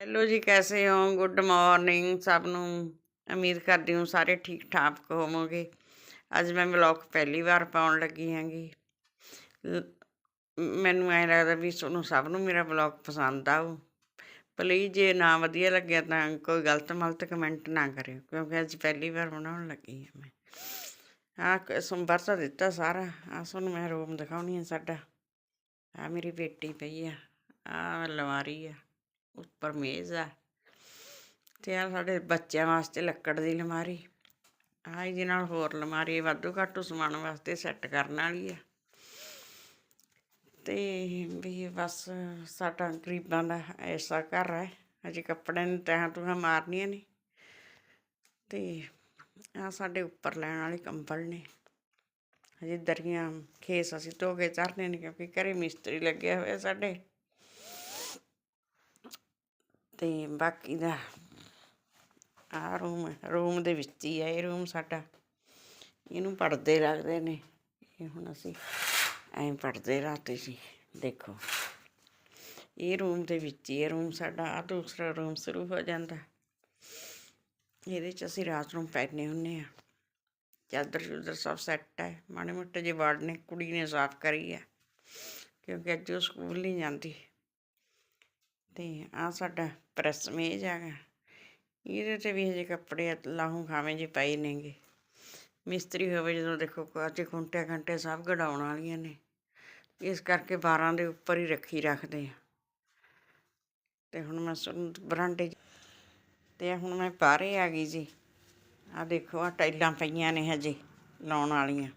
Hello ਜੀ, ਕੈਸੇ ਹੋ? ਗੁੱਡ ਮਾਰਨਿੰਗ ਸਭ ਨੂੰ। ਉਮੀਦ ਕਰਦੀ ਹਾਂ ਸਾਰੇ ਠੀਕ ਠਾਕ ਹੋਵੋਗੇ। ਅੱਜ ਮੈਂ ਵਲੌਗ ਪਹਿਲੀ ਵਾਰ ਪਾਉਣ ਲੱਗੀ ਹਾਂਗੀ। ਮੈਨੂੰ ਐ ਲੱਗਦਾ ਵੀ ਤੁਹਾਨੂੰ ਸਭ ਨੂੰ ਮੇਰਾ ਵਲੌਗ ਪਸੰਦ ਆਊ। ਪਲੀਜ਼ ਜੇ ਨਾ ਵਧੀਆ ਲੱਗਿਆ ਤਾਂ ਕੋਈ ਗਲਤ ਮਲਤ ਕਮੈਂਟ ਨਾ ਕਰਿਓ, ਕਿਉਂਕਿ ਅੱਜ ਪਹਿਲੀ ਵਾਰ ਬਣਾਉਣ ਲੱਗੀ ਹਾਂ ਮੈਂ। ਆਹ ਸੰਭਰ ਤਾਂ ਦਿੱਤਾ ਸਾਰਾ। ਆ ਤੁਹਾਨੂੰ ਮੈਂ ਰੂਮ ਦਿਖਾਉਣੀ ਆ ਸਾਡਾ। ਆ ਮੇਰੀ ਬੇਟੀ ਪਈ ਆ। ਆ ਅਲਮਾਰੀ ਆ। ਉੱਪਰ ਮੇਜ਼ ਆ। ਤੇ ਆ ਸਾਡੇ ਬੱਚਿਆਂ ਵਾਸਤੇ ਲੱਕੜ ਦੀ ਲਮਾਰੀ ਆ ਇਹਦੇ ਨਾਲ ਹੋਰ ਲਮਾਰੀ ਵਾਧੂ ਘਾਟੂ ਸਮਾਨ ਵਾਸਤੇ ਸੈੱਟ ਕਰਨ ਵਾਲੀ ਆ। ਤੇ ਵੀ ਬਸ ਸਾਡਾ ਗਰੀਬਾਂ ਦਾ ਐਸਾ ਘਰ ਹੈ ਅਜੇ ਕੱਪੜਿਆਂ ਨੂੰ ਤਹਾਂ ਤੁਹਾਂ ਮਾਰਨੀਆਂ ਨੇ। ਤੇ ਆ ਸਾਡੇ ਉੱਪਰ ਲੈਣ ਵਾਲੇ ਕੰਬਲ ਨੇ। ਹਜੇ ਦਰੀਆਂ ਖੇਸ ਅਸੀਂ ਧੋ ਕੇ ਚੜ੍ਹਦੇ ਨੇ ਕਿਉਂਕਿ ਘਰੇ ਮਿਸਤਰੀ ਲੱਗਿਆ ਹੋਇਆ ਸਾਡੇ। ਅਤੇ ਬਾਕੀ ਦਾ ਆਹ ਰੂਮ ਰੂਮ ਦੇ ਵਿੱਚ ਹੀ ਹੈ ਇਹ ਰੂਮ ਸਾਡਾ। ਇਹਨੂੰ ਪੜਦੇ ਲੱਗਦੇ ਨੇ। ਇਹ ਹੁਣ ਅਸੀਂ ਐਂ ਪੜਦੇ ਰਾਤੇ ਸੀ, ਦੇਖੋ। ਇਹ ਰੂਮ ਦੇ ਵਿੱਚ ਹੀ, ਇਹ ਰੂਮ ਸਾਡਾ ਆ ਦੂਸਰਾ ਰੂਮ ਸ਼ੁਰੂ ਹੋ ਜਾਂਦਾ। ਇਹਦੇ ਚ ਅਸੀਂ ਰਾਤ ਨੂੰ ਪੈਣੇ ਹੁੰਨੇ ਆ ਚਾਦਰ ਚੁਦਰ ਸਭ ਸੈੱਟ ਹੈ ਮਾੜੇ ਮੋਟੇ ਜੇ ਵਾਰਡ ਨੇ, ਕੁੜੀ ਨੇ ਸਾਫ਼ ਕਰੀ ਆ, ਕਿਉਂਕਿ ਅੱਜ ਉਹ ਸਕੂਲ ਨਹੀਂ ਜਾਂਦੀ। ਤੇ ਆ ਸਾਡਾ ਪ੍ਰੈਸ ਮੇਜ ਹੈਗਾ ਇਹਦੇ ਤੇ ਵੀ ਹਜੇ ਕੱਪੜੇ ਲਾਹੂ ਖਾਵੇਂ ਜੇ ਪਏ ਨੇਗੇ। ਮਿਸਤਰੀ ਹੋਵੇ ਜਦੋਂ ਦੇਖੋ ਕਾਚੇ ਖੁੰਟੇ ਘੰਟੇ ਸਭ ਗੜਾਉਣ ਵਾਲੀਆਂ ਨੇ। ਇਸ ਕਰਕੇ 12 ਦੇ ਉੱਪਰ ਹੀ ਰੱਖੀ ਰੱਖਦੇ ਆ। ਤੇ ਹੁਣ ਮੈਂ ਬਰਾਂਡੇ 'ਚ- ਤੇ ਹੁਣ ਮੈਂ ਬਾਹਰੇ ਆ ਗਈ ਜੀ। ਆ ਦੇਖੋ ਆ ਟਾਈਲਾਂ ਪਈਆਂ ਨੇ ਹਜੇ ਲਾਉਣ ਵਾਲੀਆਂ।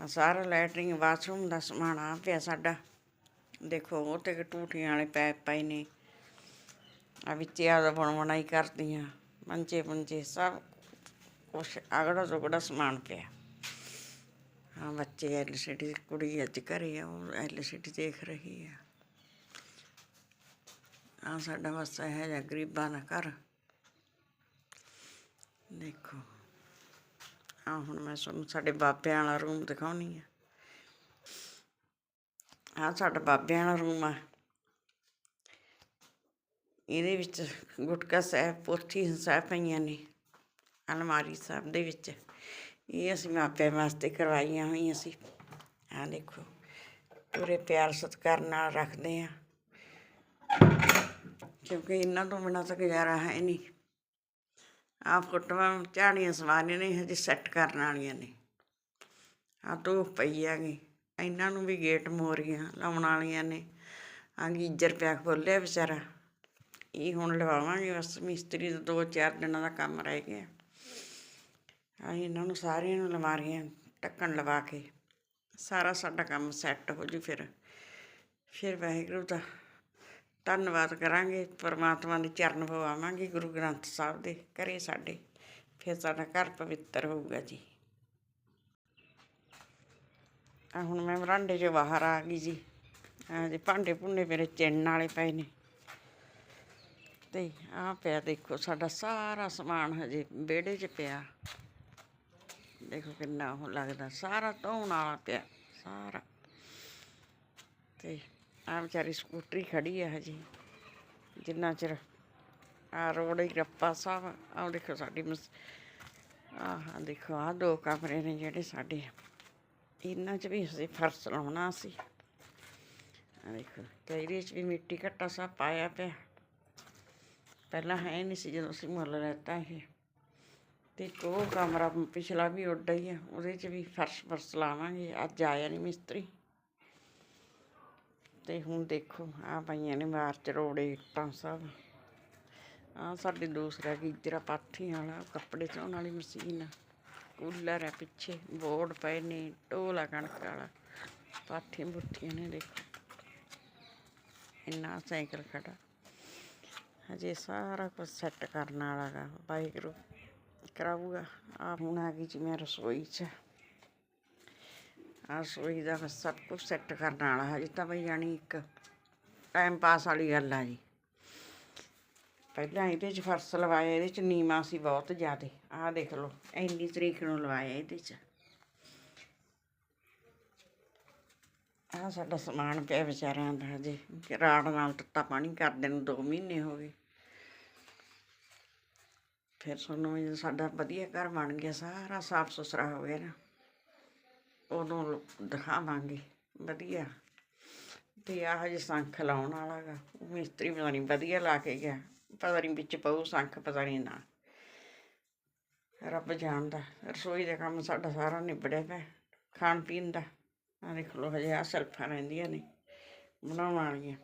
ਆ ਸਾਰਾ ਲੈਟਰਿੰਗ ਬਾਥਰੂਮ ਦਾ ਸਮਾਨ ਆ ਪਿਆ ਸਾਡਾ। ਦੇਖੋ, ਉਹ ਤੇ ਟੂਟੀਆਂ ਵਾਲੇ ਪੈਪ ਪਏ ਨੇ। ਆ ਵਿੱਚ ਆ ਬਣ ਬਣਾਈ ਕਰਦੀਆਂ ਮੰਜੇ ਪੁੰਚੇ ਸਭ ਕੁਛ ਅਗੜਾ ਜ਼ੁਗੜਾ ਸਮਾਨ ਪਿਆ। ਹਾਂ, ਬੱਚੇ ਐਲਸੀਡੀ ਕੁੜੀ ਅੱਜ ਘਰੇ ਆ, ਉਹ ਐਲਸੀਡੀ ਦੇਖ ਰਹੀ ਆ। ਆ ਸਾਡਾ ਬਸ ਇਹ ਜਿਹਾ ਗਰੀਬਾਂ ਦਾ ਘਰ। ਦੇਖੋ। ਆ ਹੁਣ ਮੈਂ ਤੁਹਾਨੂੰ ਸਾਡੇ ਬਾਬਿਆਂ ਵਾਲਾ ਰੂਮ ਦਿਖਾਉਣੀ ਆ। ਆਹ ਸਾਡਾ ਬਾਬਿਆਂ ਵਾਲਾ ਰੂਮ ਆ। ਇਹਦੇ ਵਿੱਚ ਗੁਟਕਾ ਸਾਹਿਬ, ਪੋਥੀ ਸਾਹਿਬ ਪਈਆਂ ਨੇ, ਅਲਮਾਰੀ ਸਾਹਿਬ ਦੇ ਵਿੱਚ। ਇਹ ਅਸੀਂ ਮਾਪਿਆਂ ਵਾਸਤੇ ਕਰਵਾਈਆਂ ਹੋਈਆਂ ਸੀ। ਆ ਦੇਖੋ, ਪੂਰੇ ਪਿਆਰ ਸਤਿਕਾਰ ਨਾਲ ਰੱਖਦੇ ਆ। ਕਿਉਂਕਿ ਇਹਨਾਂ ਤੋਂ ਬਿਨਾਂ ਤਾਂ ਗੁਜ਼ਾਰਾ ਹੈ ਨਹੀਂ। ਆਹ ਫੋਟੋਆਂ ਝਾੜੀਆਂ ਸਵਾਰੀਆਂ ਨੇ, ਹਜੇ ਸੈੱਟ ਕਰਨ ਵਾਲੀਆਂ ਨੇ। ਆ ਦੋ ਪਈ ਹੈਗੀ। ਇਹਨਾਂ ਨੂੰ ਵੀ ਗੇਟ ਮੋਰੀਆਂ ਲਾਉਣ ਵਾਲੀਆਂ ਨੇ। ਆ ਗੀਜਰ ਪਿਆ ਖੋਲਿਆ ਵਿਚਾਰਾ। ਇਹ ਹੁਣ ਲਵਾਵਾਂਗੇ, ਬਸ ਮਿਸਤਰੀ ਦਾ ਦੋ ਚਾਰ ਦਿਨਾਂ ਦਾ ਕੰਮ ਰਹਿ ਗਿਆ। ਆ ਇਹਨਾਂ ਨੂੰ ਸਾਰਿਆਂ ਨੂੰ ਲਵਾਰੀਆਂ ਢੱਕਣ ਲਵਾ ਕੇ। ਸਾਰਾ ਸਾਡਾ ਕੰਮ ਸੈੱਟ ਹੋ ਜੂ ਫਿਰ। ਫਿਰ ਵਾਹਿਗੁਰੂ ਦਾ ਧੰਨਵਾਦ ਕਰਾਂਗੇ, ਪਰਮਾਤਮਾ ਦੇ ਚਰਨ ਪਵਾਵਾਂਗੇ ਗੁਰੂ ਗ੍ਰੰਥ ਸਾਹਿਬ ਦੇ ਘਰੇ ਸਾਡੇ। ਫਿਰ ਸਾਡਾ ਘਰ ਪਵਿੱਤਰ ਹੋਊਗਾ ਜੀ। ਆ ਹੁਣ ਮੈਂ ਵਰਾਂਡੇ 'ਚ ਬਾਹਰ ਆ ਗਈ ਜੀ। ਆ ਜੀ ਭਾਂਡੇ ਭੁੰਡੇ ਮੇਰੇ ਚਿੰਨ ਵਾਲੇ ਪਏ ਨੇ। ਤੇ ਆ ਪਿਆ ਦੇਖੋ ਸਾਡਾ ਸਾਰਾ ਸਮਾਨ ਹਜੇ ਵਿਹੜੇ 'ਚ ਪਿਆ। ਦੇਖੋ ਕਿੰਨਾ ਉਹ ਲੱਗਦਾ, ਸਾਰਾ ਧੋਣ ਵਾਲਾ ਪਿਆ, ਸਾਰਾ। ਤੇ ਆ ਵਿਚਾਰੀ ਸਕੂਟਰੀ ਖੜੀ ਆ ਹਜੇ। ਜਿੰਨਾ ਚਿਰ ਆ ਰੋੜੇ ਰੱਪਾ ਸਾਹਿਬ ਆ ਦੇਖੋ ਸਾਡੀ ਮਸ, ਆਹ ਦੇਖੋ ਆ ਦੋ ਕਮਰੇ ਨੇ ਜਿਹੜੇ ਸਾਡੇ। ਇਹਨਾਂ 'ਚ ਵੀ ਅਸੀਂ ਫਰਸ਼ ਲਾਉਣਾ ਸੀ। ਆ ਦੇਖੋ ਤੇ ਇਹਦੇ 'ਚ ਵੀ ਮਿੱਟੀ ਘੱਟਾ ਸਭ ਪਾਇਆ ਪਿਆ। ਪਹਿਲਾਂ ਹੈ ਨਹੀਂ ਸੀ ਜਦੋਂ ਅਸੀਂ ਮੁੱਲ ਲੈਤਾ ਇਹ। ਤੇ ਇੱਕ ਉਹ ਕਮਰਾ ਪਿਛਲਾ ਵੀ ਉੱਡਾ ਹੀ ਆ, ਉਹਦੇ 'ਚ ਵੀ ਫਰਸ਼ ਫਰਸ਼ ਲਾਵਾਂਗੇ, ਅੱਜ ਆਇਆ ਨਹੀਂ ਮਿਸਤਰੀ। ਤੇ ਹੁਣ ਦੇਖੋ ਆ ਪਈਆਂ ਨੇ ਬਾਹਰ ਚ ਰੋੜੇ ਇੱਟਾਂ ਸਭ। ਆ ਸਾਡੇ ਦੂਸਰਾ ਗੀਜਰਾ ਪਾਥੀ ਵਾਲਾ, ਕੱਪੜੇ ਧੋਣ ਵਾਲੀ ਮਸ਼ੀਨ ਆ। ਕੂਲਰ ਹੈ ਪਿੱਛੇ, ਬੋਰਡ ਪਏ ਨੇ, ਢੋਲਾ ਕਣਕ ਵਾਲਾ। ਪਾਥੀਆਂ ਬੁੱਥੀਆਂ ਨੇ ਦੇਖੋ। ਇੰਨਾ ਸਾਈਕਲ ਖੜਾ। ਹਜੇ ਸਾਰਾ ਕੁਝ ਸੈੱਟ ਕਰਨ ਵਾਲਾ ਗਾ, ਵਾਹਿਗੁਰੂ ਕਰਾਊਗਾ। ਆ ਹੁਣ ਆ ਗਈ ਜੀ ਮੈਂ ਰਸੋਈ 'ਚ। ਆ ਰਸੋਈ ਦਾ ਬਸ ਸਭ ਕੁਝ ਸੈੱਟ ਕਰਨ ਵਾਲਾ। ਹਜੇ ਤਾਂ ਬਈ ਜਾਣੀ ਇੱਕ ਟਾਈਮ ਪਾਸ ਵਾਲੀ ਗੱਲ ਆ ਜੀ। ਪਹਿਲਾਂ ਇਹਦੇ 'ਚ ਫਰਸ਼ ਲਵਾਇਆ, ਇਹਦੇ 'ਚ ਨੀਮਾ ਸੀ ਬਹੁਤ ਜ਼ਿਆਦੇ। ਆਹ ਦੇਖ ਲਓ, ਇੰਨੀ ਤਰੀਕ ਨੂੰ ਲਵਾਇਆ ਇਹਦੇ 'ਚ। ਆਹ ਸਾਡਾ ਸਮਾਨ ਪਿਆ ਵਿਚਾਰਿਆਂ ਦਾ ਹਜੇ। ਕਿ ਰਾੜ ਨਾਲ ਤੱਤਾ ਪਾਣੀ ਕਰਦੇ ਨੂੰ 2 ਮਹੀਨੇ ਹੋ ਗਏ। ਫਿਰ ਸਾਨੂੰ ਸਾਡਾ ਵਧੀਆ ਘਰ ਬਣ ਗਿਆ, ਸਾਰਾ ਸਾਫ਼ ਸੁਥਰਾ ਹੋ ਗਿਆ ਨਾ। ਉਦੋਂ ਦਿਖਾਵਾਂਗੇ, ਵਧੀਆ। ਤੇ ਆਹ ਜੇ ਸੰਖ ਲਾਉਣ ਵਾਲਾ ਗਾ। ਮਿਸਤਰੀ ਪਤਾ ਨਹੀਂ ਵਧੀਆ ਲਾ ਕੇ ਗਿਆ। ਪਤਾ ਨਹੀਂ ਵਿੱਚ ਪਊ, ਸੰਖ ਪਤਾ ਨਹੀਂ ਨਾ। ਰੱਬ ਜਾਣਦਾ, ਰਸੋਈ ਦਾ ਕੰਮ ਸਾਡਾ ਸਾਰਾ ਨਿਬੜਿਆ ਪਿਆ, ਖਾਣ ਪੀਣ ਦਾ। ਆ ਦੇਖ ਲਓ, ਹਜੇ ਆ ਸਲਫਾਂ ਰਹਿੰਦੀਆਂ ਨੇ, ਬਣਾਉਣ ਵਾਲੀਆਂ।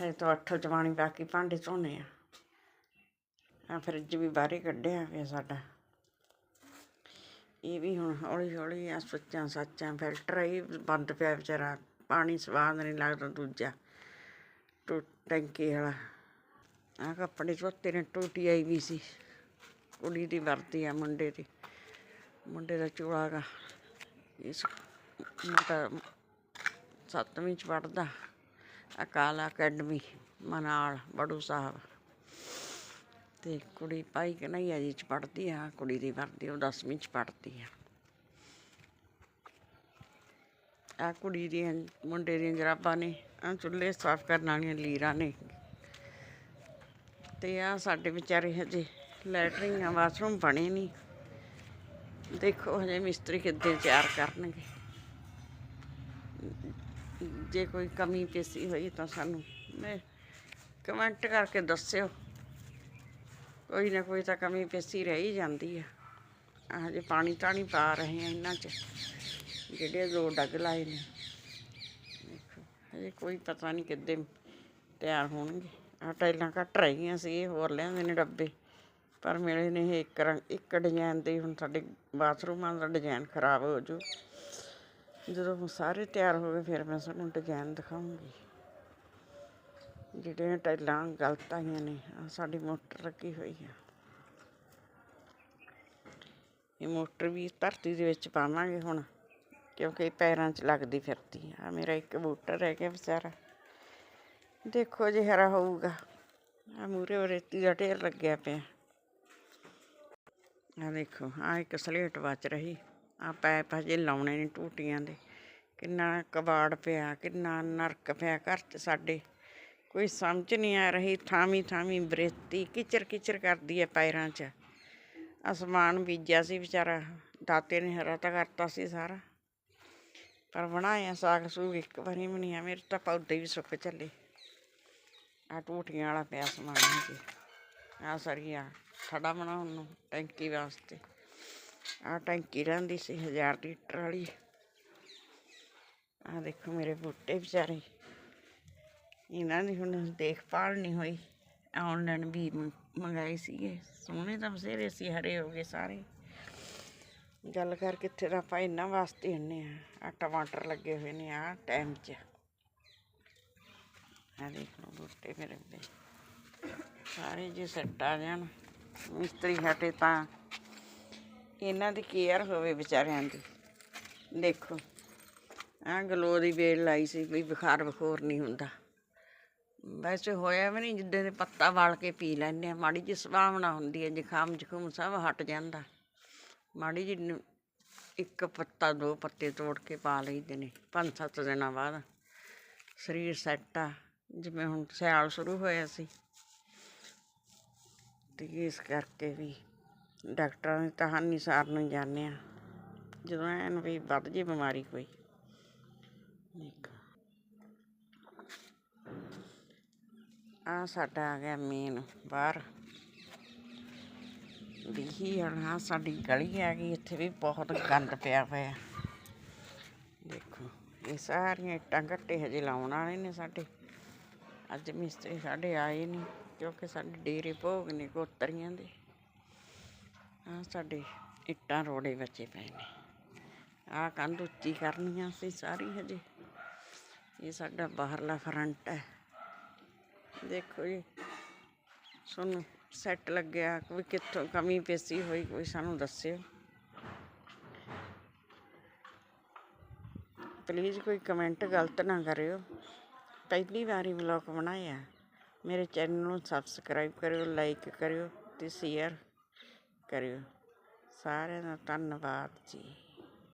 ਹੈ ਤਾਂ ਅੱਠ ਜਵਾਨੀ ਬਾਕੀ ਭਾਂਡੇ ਧੋਨੇ ਆ। ਆ ਫਰਿੱਜ ਵੀ ਬਾਹਰੇ ਕੱਢਿਆ ਪਿਆ ਸਾਡਾ। ਇਹ ਵੀ ਹੁਣ ਹੌਲੀ ਹੌਲੀ ਆ ਸੁੱਚਾਂ ਸੱਚਾਂ ਫਿਲਟਰ ਇਹ ਬੰਦ ਪਿਆ ਵਿਚਾਰਾ। ਪਾਣੀ ਸਵਾਦ ਨਹੀਂ ਲੱਗਦਾ ਦੂਜਾ। ਟੂ, ਟੈਂਕੀ ਵਾਲਾ। ਆ ਕੱਪੜੇ ਧੋਤੇ ਨੇ, ਟੂਟੀ ਆਈ ਵੀ ਸੀ। ਕੁੜੀ ਦੀ ਵਰਦੀ ਆ ਮੁੰਡੇ ਦੀ। ਮੁੰਡੇ ਦਾ ਚੋਲਾ ਗਾ। ਇਸ ਮੁੰਡਾ ਸੱਤਵੀਂ ਚ ਪੜਦਾ ਅਕਾਲ ਅਕੈਡਮੀ, ਮਨਾਲ, ਬੜੂ ਸਾਹਿਬ। ਤੇ ਕੁੜੀ ਭਾਈ ਕਨਈਆ ਜੀ ਚ ਪੜਦੀ ਆ ਕੁੜੀ ਦੀ ਵਰਦੀ ਉਹ 10ਵੀਂ ਚ ਪੜਦੀ ਆ। ਆ ਕੁੜੀ ਦੀਆਂ, ਮੁੰਡੇ ਦੀਆਂ ਜਰਾਬਾਂ ਨੇ ਆ ਚੁੱਲ੍ਹੇ ਸਾਫ਼ ਕਰਨ ਵਾਲੀਆਂ ਲੀਰਾਂ ਨੇ। ਤੇ ਆ ਸਾਡੇ ਵਿਚਾਰੇ ਹਜੇ ਲੈਟਰਿੰਗਾਂ ਬਾਥਰੂਮ ਬਣੇ ਨਹੀਂ। ਦੇਖੋ ਹਜੇ ਮਿਸਤਰੀ ਕਿੱਦਾਂ ਤਿਆਰ ਕਰਨਗੇ। ਜੇ ਕੋਈ ਕਮੀ ਪੇਸੀ ਹੋਈ ਤਾਂ ਸਾਨੂੰ ਮੈਂ ਕਮੈਂਟ ਕਰਕੇ ਦੱਸਿਓ। ਕੋਈ ਨਾ ਕੋਈ ਤਾਂ ਕਮੀ ਪੇਸੀ ਰਹਿ ਹੀ ਜਾਂਦੀ ਆ। ਆਹ ਹਜੇ ਪਾਣੀ ਤਾਂ ਨਹੀਂ ਪਾ ਰਹੇ ਆ ਇਹਨਾਂ 'ਚ। ਜਿਹੜੇ ਰੋਡ ਅੱਗ ਲਾਏ ਨੇ। ਦੇਖੋ, ਹਜੇ ਕੋਈ ਪਤਾ ਨਹੀਂ ਕਿੱਦੇ ਤਿਆਰ ਹੋਣਗੇ। ਆ ਟਾਈਲਾਂ ਘੱਟ ਰਹੀਆਂ ਸੀ, ਇਹ ਹੋਰ ਲਿਆਂਦੇ ਨੇ ਡੱਬੇ। ਪਰ ਮਿਲੇ ਨੇ ਇਹ ਇੱਕ ਰੰਗ, ਇੱਕ ਡਿਜ਼ਾਈਨ ਦੇ, ਹੁਣ ਸਾਡੇ ਬਾਥਰੂਮਾਂ ਦਾ ਡਿਜ਼ਾਈਨ ਖਰਾਬ ਹੋ ਜੂ ਜਦੋਂ ਉਹ ਸਾਰੇ ਤਿਆਰ ਹੋ ਗਏ, ਫਿਰ ਮੈਂ ਤੁਹਾਨੂੰ ਡਿਜ਼ਾਈਨ ਦਿਖਾਉਂਗੀ ਜਿਹੜੀਆਂ ਟਾਈਲਾਂ ਗਲਤ ਆਈਆਂ ਨੇ ਆ ਸਾਡੀ ਮੋਟਰ ਲੱਗੀ ਹੋਈ ਆ। ਇਹ ਮੋਟਰ ਵੀ ਧਰਤੀ ਦੇ ਵਿੱਚ ਪਾਵਾਂਗੇ ਹੁਣ। ਕਿਉਂਕਿ ਪੈਰਾਂ 'ਚ ਲੱਗਦੀ ਫਿਰਦੀ ਆ। ਆਹ ਮੇਰਾ ਇੱਕ ਬੂਟਾ ਰਹਿ ਗਿਆ ਵਿਚਾਰਾ। ਦੇਖੋ ਜੇ ਹਰਾ ਹੋਊਗਾ। ਆ ਮੂਰੇ ਰੇਤੀ ਦਾ ਢੇਰ ਲੱਗਿਆ ਪਿਆ। ਆ ਦੇਖੋ ਆ ਇੱਕ ਸਲੇਟ ਬਚ ਰਹੀ। ਆ ਪੈਪ ਹਜੇ ਲਾਉਣੇ ਨੇ ਟੂਟੀਆਂ ਦੇ। ਕਿੰਨਾ ਕਬਾੜ ਪਿਆ, ਕਿੰਨਾ ਨਰਕ ਪਿਆ ਘਰ 'ਚ ਸਾਡੇ। ਕੋਈ ਸਮਝ ਨਹੀਂ ਆ ਰਹੀ ਥਾਮੀ ਥਾਮੀ ਬਰੇਤੀ ਕਿਚਰ ਕਿਚਰ ਕਰਦੀ ਹੈ ਪੈਰਾਂ 'ਚ। ਅਸਮਾਨ ਬੀਜਿਆ ਸੀ ਵਿਚਾਰਾ। ਦਾਤੇ ਨੇ ਹਰਾ ਤਾਂ ਕਰਤਾ ਸੀ ਸਾਰਾ। ਪਰ ਬਣਾਇਆ ਸਾਗ ਸੂਗ ਇੱਕ ਵਾਰੀ ਵੀ ਨਹੀਂ ਆ, ਮੇਰੇ ਤਾਂ ਪੌਦੇ ਵੀ ਸੁੱਕ ਚੱਲੇ। ਆ ਟੂਟੀਆਂ ਵਾਲਾ ਪਿਆ ਸਮਾਨ ਜੀ। ਆ ਸਰੀਆ ਥੜਾ ਬਣਾਉਣ ਨੂੰ ਟੈਂਕੀ ਵਾਸਤੇ। ਆ ਟੈਂਕੀ ਰਹਿੰਦੀ ਸੀ 1000 ਲੀਟਰ ਵਾਲੀ। ਆ ਦੇਖੋ ਮੇਰੇ ਬੂਟੇ ਵਿਚਾਰੇ। ਇਹਨਾਂ ਦੀ ਹੁਣ ਦੇਖਭਾਲ ਨਹੀਂ ਹੋਈ। ਆਨਲਾਈਨ ਵੀ ਮ- ਮੰਗਾਏ ਸੀਗੇ। ਸੋਹਣੇ ਤਾਂ ਬਸੇਰੇ ਸੀ, ਹਰੇ ਹੋ ਗਏ ਸਾਰੇ। ਗੱਲ ਕਰ ਕਿੱਥੇ ਤਾਂ ਆਪਾਂ ਇਹਨਾਂ ਵਾਸਤੇ ਹੁੰਨੇ ਆ। ਆ ਟਮਾਟਰ ਲੱਗੇ ਹੋਏ ਨੇ ਆ ਟਾਈਮ 'ਚ। ਆ ਦੇਖ ਲਓ ਬੂਟੇ ਮੇਰੇ ਦੇ ਸਾਰੇ ਜੇ ਸੈੱਟ ਆ ਜਾਣ। ਮਿਸਤਰੀ ਹਟੇ ਤਾਂ ਇਹਨਾਂ ਦੀ ਕੇਅਰ ਹੋਵੇ ਵਿਚਾਰਿਆਂ ਦੀ। ਦੇਖੋ ਆ ਗਲੋ ਦੀ ਵੇਲ ਲਾਈ ਸੀ, ਕੋਈ ਬੁਖਾਰ ਬਖੋਰ ਨਹੀਂ ਹੁੰਦਾ। ਵੈਸੇ ਹੋਇਆ ਵੀ ਨਹੀਂ, ਜਿੱਦਾਂ ਦੇ ਪੱਤਾ ਵਾਲ ਕੇ ਪੀ ਲੈਂਦੇ ਆ। ਮਾੜੀ ਜਿਹੀ ਸੁਭਾਵਨਾ ਹੁੰਦੀ ਹੈ ਜ਼ੁਕਾਮ ਜ਼ੁਕੂਮ ਸਭ ਹਟ ਜਾਂਦਾ। ਮਾੜੀ ਜਿਹੀ ਇੱਕ ਪੱਤਾ, ਦੋ ਪੱਤੇ ਤੋੜ ਕੇ ਪਾ ਲਈਦੇ ਨੇ, ਪੰਜ ਸੱਤ ਦਿਨਾਂ ਬਾਅਦ। ਸਰੀਰ ਸੈੱਟ ਆ, ਜਿਵੇਂ ਹੁਣ ਸਿਆਲ ਸ਼ੁਰੂ ਹੋਇਆ ਸੀ। ਤੇ ਇਸ ਕਰਕੇ ਵੀ ਡਾਕਟਰਾਂ ਨੇ ਤਾਂ ਹਾਨੀ ਸਾਰ ਨੂੰ ਜਾਣਿਆ ਜਦੋਂ ਐਨ ਵੀ ਵੱਧ ਜੇ ਬਿਮਾਰੀ ਕੋਈ। ਦੇਖੋ ਆ ਸਾਡਾ ਆ ਗਿਆ ਮੇਨ ਬਾਹਰ। ਵੀ ਆ ਸਾਡੀ ਗਲੀ ਆ ਗਈ ਇੱਥੇ ਵੀ ਬਹੁਤ ਗੰਦ ਪਿਆ ਹੋਇਆ। ਦੇਖੋ, ਇਹ ਸਾਰੀਆਂ ਇੱਟਾਂ ਘੱਟੇ ਹਜੇ ਲਾਉਣ ਵਾਲੇ ਨੇ ਸਾਡੇ। ਅੱਜ ਮਿਸਤਰੀ ਸਾਡੇ ਆਏ ਨਹੀਂ ਕਿਉਂਕਿ ਸਾਡੇ ਡੇਰੇ ਭੋਗ ਨੇ ਕੋਤਰੀਆਂ ਦੇ। ਆ ਸਾਡੇ ਇੱਟਾਂ ਰੋੜੇ ਬਚੇ ਪਏ ਨੇ। ਆ ਕੰਧ ਉੱਚੀ ਆ ਸੀ ਸਾਰੀ ਹਜੇ। ਇਹ ਸਾਡਾ ਬਾਹਰਲਾ ਫਰੰਟ ਹੈ। ਦੇਖੋ ਜੀ, ਤੁਹਾਨੂੰ ਸੈੱਟ ਲੱਗਿਆ ਕੋਈ ਕਿੱਥੋਂ ਕਮੀ ਪੇਸੀ ਹੋਈ ਕੋਈ ਸਾਨੂੰ ਦੱਸਿਓ। ਪਲੀਜ਼ ਕੋਈ ਕਮੈਂਟ ਗਲਤ ਨਾ ਕਰਿਓ। ਪਹਿਲੀ ਵਾਰੀ ਵਲੌਗ ਬਣਾਇਆ। ਮੇਰੇ ਚੈਨਲ ਨੂੰ ਸਬਸਕ੍ਰਾਈਬ ਕਰਿਓ ਲਾਈਕ ਕਰਿਓ ਤੇ ਸ਼ੇਅਰ ਕਰਿਓ। ਸਾਰਿਆਂ ਦਾ ਧੰਨਵਾਦ ਜੀ।